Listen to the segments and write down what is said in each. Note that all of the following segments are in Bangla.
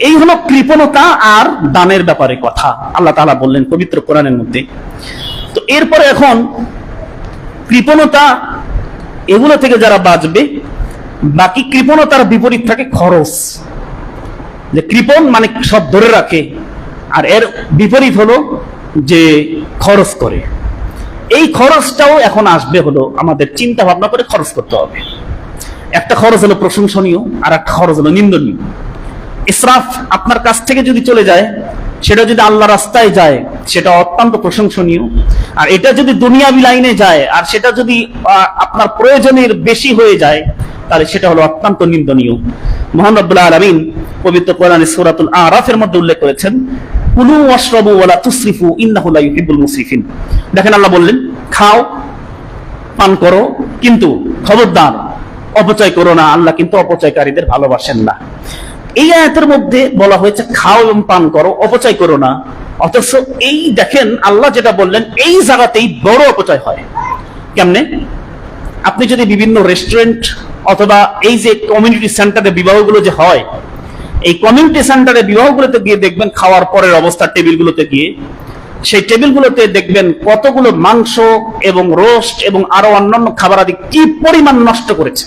এই হলো কৃপণতা আর দানের ব্যাপারে কথা। আল্লাহ তালা বললেন পবিত্র কোরআনের মধ্যে। তো এরপরে এখন কৃপণতা, এগুলো থেকে যারা বাঁচবে, বাকি কৃপণতার বিপরীত থাকে খরচ। যে কৃপণ মানে সব ধরে রাখে, আর এর বিপরীত হলো যে খরচ করে। এই খরচটাও এখন আসবে হলো আমাদের চিন্তা ভাবনা করে খরচ করতে হবে। একটা খরচ হলো প্রশংসনীয় আর একটা খরচ হলো নিন্দনীয়। ইসরাফ আপনার কাছ থেকে যদি চলে যায়, সেটা যদি আল্লাহ রাস্তায় যায়, সেটা অত্যন্ত প্রশংসনীয়। আর এটা যদি দুনিয়াবি লাইনে যায়, আর সেটা যদি আপনার প্রয়োজনের বেশি হয়ে যায়, তাহলে সেটা হলো অত্যন্ত নিন্দনীয়। মোহাম্মদ আব্দুল্লাহ আলমিন পবিত্র কোরআনে সূরাতুল আরাফের মধ্যে উল্লেখ করেছেন, কুলু ওয়াশরাবু ওয়ালা তুসরিফু, ইন্নাহু লা ইউহিব্বুল মুসরিফিন। দেখেন আল্লাহ বললেন, খাও, পান করো, কিন্তু খবরদার, অপচয় করো না। আল্লাহ কিন্তু অপচয়কারীদের ভালোবাসেন না। এই আয়াতের মধ্যে বলা হয়েছে, খাও এবং পান করো, অপচয় করো না। অথচ এই দেখেন, আল্লাহ যেটা বললেন, এই জায়গাতেই বড় অপচয় হয়। কেমনে? আপনি যদি বিভিন্ন রেস্টুরেন্ট অথবা এই যে কমিউনিটি সেন্টারে বিবাহগুলো যে হয়, এই কমিউনিটি সেন্টারে বিবাহগুলোতে গিয়ে দেখবেন, খাওয়ার পরের অবস্থা টেবিলগুলোতে গিয়ে, সেই টেবিলগুলোতে দেখবেন কতগুলো মাংস এবং রোস্ট এবং আরও অন্যান্য খাবার আদি কি পরিমাণ নষ্ট করেছে।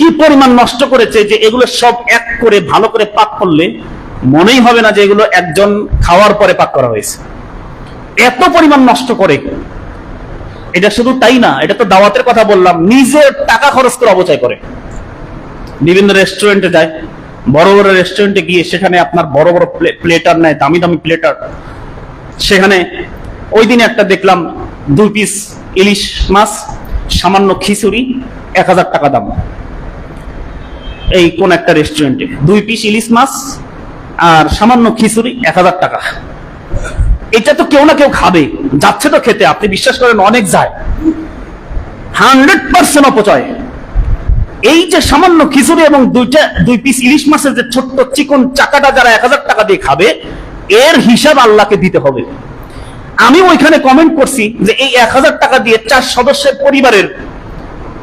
কি পরিমাণ নষ্ট করেছে যে এগুলো সব এক করে, ভালো করে পাক করলে মনেই হবে না যে এগুলো একজন খাওয়ার পরে পাক করা হয়েছে। এত পরিমাণ নষ্ট করে। এটা শুধু তাই না, এটা তো দাওয়াতের কথা বললাম, নিজের টাকা খরচ করে অবচয় করে। বিভিন্ন রেস্টুরেন্টে যায়, বড় বড় রেস্টুরেন্টে গিয়ে সেখানে আপনার বড় বড় প্লেটার নেয়, দামি দামি প্লেটার সেখানে ওই দিনে একটা দেখলাম, দুই পিস ইলিশ মাছ, সামান্য খিচুড়ি, এক হাজার টাকা দাম। এই কোন একটা রেস্টুরেন্টে দুই পিস ইলিশ মাছ আর সামান্য খিচুড়ি, এক হাজার টাকা। এটা তো কেউ না কেউ খাবে। যাচ্ছে তো খেতে। আপনি বিশ্বাস করেন, অনেক যায়। হান্ড্রেড পার্সেন্ট অপচয়। এই যে সামান্য খিচুড়ি এবং দুইটা, দুই পিস ইলিশ মাছের যে ছোট্ট চিকন চাকাটা যারা এক হাজার টাকা দিয়ে খাবে, এর হিসাব আল্লাহকে দিতে হবে। আমি ওইখানে কমেন্ট করছি যে এই এক হাজার টাকা দিয়ে চার সদস্যের পরিবারের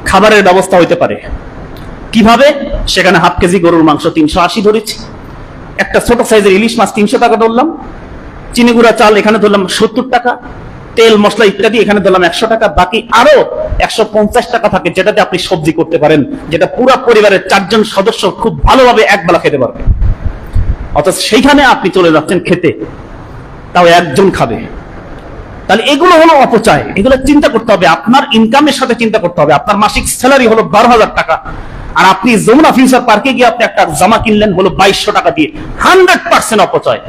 খাবারের ব্যবস্থা হইতে পারে। কীভাবে? সেখানে হাফ কেজি গরুর মাংস তিনশো আশি ধরেছি। একটা ছোট সাইজের ইলিশ মাছ তিনশো টাকা ধরলাম। চিনি গুঁড়া চাল এখানে ধরলাম সত্তর টাকা। তেল, মশলা ইত্যাদি এখানে ধরলাম একশো টাকা। বাকি আরও একশো পঞ্চাশ টাকা থাকে যেটাতে আপনি সবজি করতে পারেন। যেটা পুরো পরিবারের চারজন সদস্য খুব ভালোভাবে একবেলা খেতে পারবে। অর্থাৎ সেইখানে আপনি চলে যাচ্ছেন খেতে। তাও একজন খাবে। তাহলে এগুলো হলো অপচয়। এগুলো চিন্তা করতে হবে। আপনার ইনকামের সাথে চিন্তা করতে হবে। আপনার মাসিক স্যালারি হলো বারো হাজার টাকা। আর আপনি যমুনা ফিউচার পার্কে গিয়ে আপনি একটা জামা কিনলেন হলো বাইশশো টাকা দিয়ে। হান্ড্রেড পার্সেন্ট অপচয়।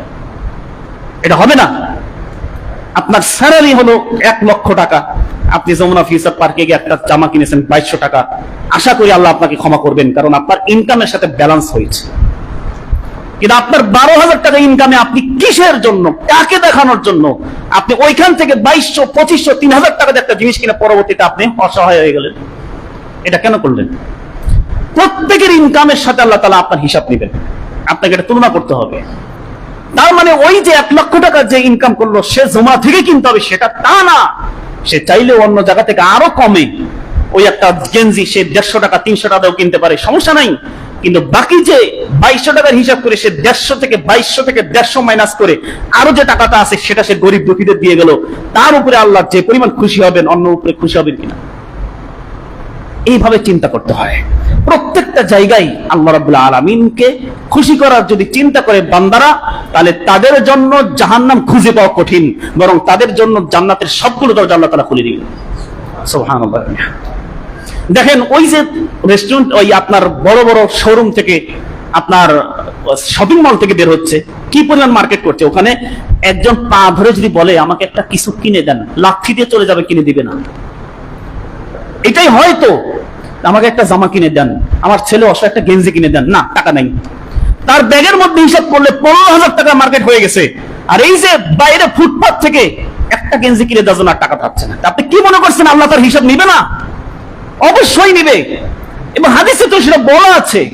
এটা হবে না। আপনার স্যালারি হলো এক লক্ষ টাকা। আপনি যমুনা ফিউচার পার্কে গিয়ে একটা জামা কিনেছেন বাইশশো টাকা। আশা করি আল্লাহ আপনাকে ক্ষমা করবেন, কারণ আপনার ইনকামের সাথে ব্যালেন্স হয়েছে। কিন্তু আপনার বারো হাজার টাকা ইনকামে আপনি কিসের জন্য? কাকে দেখানোর জন্য? আপনি ওইখান থেকে বাইশশো, পঁচিশশো তিন হাজার টাকা একটা জিনিস কিনে পরবর্তীতে আপনি অসহায় হয়ে গেলেন। এটা কেন করলেন? প্রত্যেকের ইনকামের সাথে আল্লাহ তালা আপনার হিসাব নেবেন। আপনাকে এটা তুলনা করতে হবে। তার মানে ওই যে এক লক্ষ টাকা যে ইনকাম করল, সে জমা থেকে কিনতে হবে, সেটা তা না। সে চাইলে অন্য জায়গা থেকে আরও কমে। ওই একটা গেঞ্জি সে দেড়শো টাকা, তিনশো টাকাও কিনতে পারে, সমস্যা নাই। কিন্তু বাকি যে বাইশশো টাকার হিসাব করে সে দেড়শো থেকে বাইশশো থেকে দেড়শো মাইনাস করে আরও যে টাকাটা আছে সেটা সে গরিব দুঃখীদের দিয়ে গেল, তার উপরে আল্লাহ যে পরিমাণ খুশি হবেন অন্য উপরে খুশি হবেন কিনা? এইভাবে চিন্তা করতে হয়। প্রত্যেকটা জায়গায় আল্লাহ রাবুল্লাহ আলমিনকে খুশি করার যদি চিন্তা করে বান্দারা, তাহলে তাদের জন্য জাহান্নাম খুঁজে পাওয়া কঠিন, বরং তাদের জন্য জান্নাতের সবগুলো দরজা আল্লাহ তালা খুলে দিবেন। সুবহানাল্লাহ। দেখেন, ওই যে রেস্টুরেন্ট ওই আপনার বড় বড় শোরুম থেকে আপনার শপিং মল থেকে বের হচ্ছে, কি পরিমাণ মার্কেট করছে? ওখানে একজন পা ধরে যদি বলে, আমাকে একটা কিছু কিনে দেন লাঠি দিয়ে চলে যাবে, কিনে দিবে না। এটাই হয়তো, আমাকে একটা জামা কিনে দেন, আমার ছেলে অসহ একটা গেঞ্জি কিনে দেন। না, টাকা নাই। তার ব্যাগের মধ্যে হিসাব করলে পনেরো হাজার টাকা মার্কেট হয়ে গেছে। আর এই যে বাইরে ফুটপাথ থেকে একটা গেঞ্জি কিনে দেওয়ার জন্য টাকা পাচ্ছে না। আপনি কি মনে করছেন? আল্লাহ তার হিসাব নিবে না? অবশ্যই নিবে। এবং হাদিসে তো সেটা বলা আছে।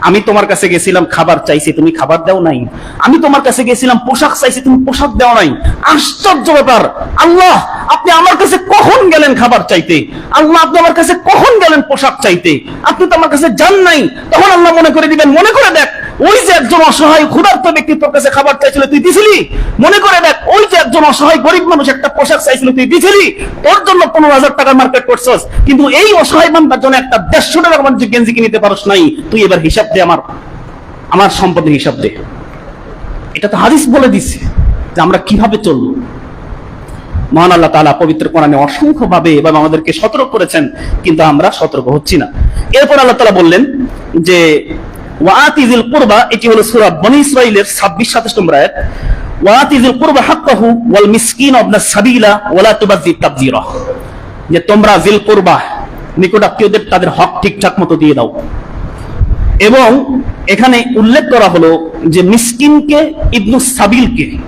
আমি তোমার কাছে গেছিলাম, খাবার চাইছি, তুমি খাবার দাও নাই। আমি তোমার কাছে গেছিলাম, পোশাক চাইছি, তুমি পোশাক দাও নাই। আশ্চর্য ব্যাপার। আল্লাহ, আপনি আমার কাছে কখন গেলেন খাবার চাইতে? আল্লাহ, আপনি আমার কাছে কখন গেলেন পোশাক চাইতে? আপনি তো আমার কাছে যান নাই। তখন আল্লাহ মনে করে দিবেন, মনে করে দেখ ওই যে একজন অসহায় ক্ষুধার্ত ব্যক্তি তোর কাছে খাবার চাইছিল, তুই দিছিলি? মনে করে দেখ, ওই যে একজন অসহায় গরিব মানুষ একটা পোশাক চাইছিল, তুই দিছিলি? ওর জন্য পনেরো হাজার টাকার মার্কেট করছস। কিন্তু এই অসহায় বান্দার জন্য একটা দেড়শো টাকার মানুষ গেঞ্জি কিনে নিতে পারস নাই। তুই এবার হিসাব দে আমার আমার সম্পদের হিসাব দে। এটা তো হাদিস বলে দিচ্ছে যে আমরা কীভাবে চলবো। মহান আল্লাহ তাআলা পবিত্র কোরআনে অসংখ্য ভাবে এবং আমাদেরকে সতর্ক করেছেন, কিন্তু আমরা সতর্ক হচ্ছি না। এরপর আল্লাহ তালা বললেন যে ওয়াতিজিল কুরবা, এটি হলো সূরা বনী ইসরাইলের 26 27 নম্বর আয়াত। ওয়াতিজিল কুরবা হাক্কাহু ওয়াল মিসকিন ওয়াবনাস সাবিলা ওয়ালা তুবাযির তাবযীরা। যে তোমরা জিল কুরবা, নিকটাত্মীয়দের তাদের হক ঠিকঠাক মতো দিয়ে দাও। এবং এখানে উল্লেখ করা হলো যে মিসকিনকে, ইবনু সাবিলকে,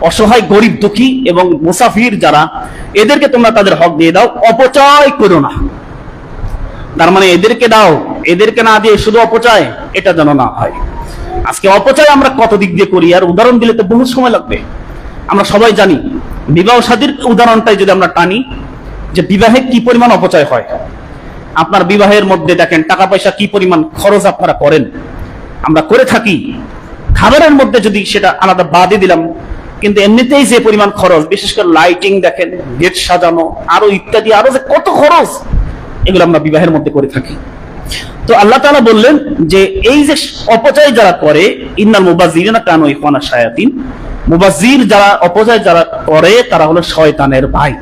অসহায়, গরিব, দুঃখী এবং মুসাফির যারা, এদেরকে তোমরা তাদের হক দিয়ে দাও, অপচয় করো না। তার মানে এদেরকে দাও, এদেরকে না দিয়ে শুধু অপচয়, এটা যেন না হয়। আজকে অপচয় আমরা কত দিক দিয়ে করি? আর উদাহরণ দিলে তো বহু সময় লাগবে। আমরা সবাই জানি, বিবাহ সাদীর উদাহরণটাই যদি আমরা টানি, যে বিবাহে কি পরিমাণ অপচয় হয়। আপনার বিবাহের মধ্যে দেখেন টাকা পয়সা কি পরিমাণ খরচ আপনারা করেন। আমরা করে থাকি। খাবারের মধ্যে যদি সেটা আলাদা বাদে দিলাম, কিন্তু এমনিতেই যে পরিমাণ খরচ, বিশেষ করে লাইটিং দেখেন, গেট সাজানো, আরও ইত্যাদি, আরও যে কত খরচ এগুলো আমরা বিবাহের মধ্যে করে থাকি। তো আল্লাহ তালা বললেন যে, এই যে অপচয় যারা করে, ইন্নাল মুবাজির না কানো ইফানা সায়াতিন মুবাজির যারা, অপচয় যারা করে, তারা হলো শয়তানের ভাই।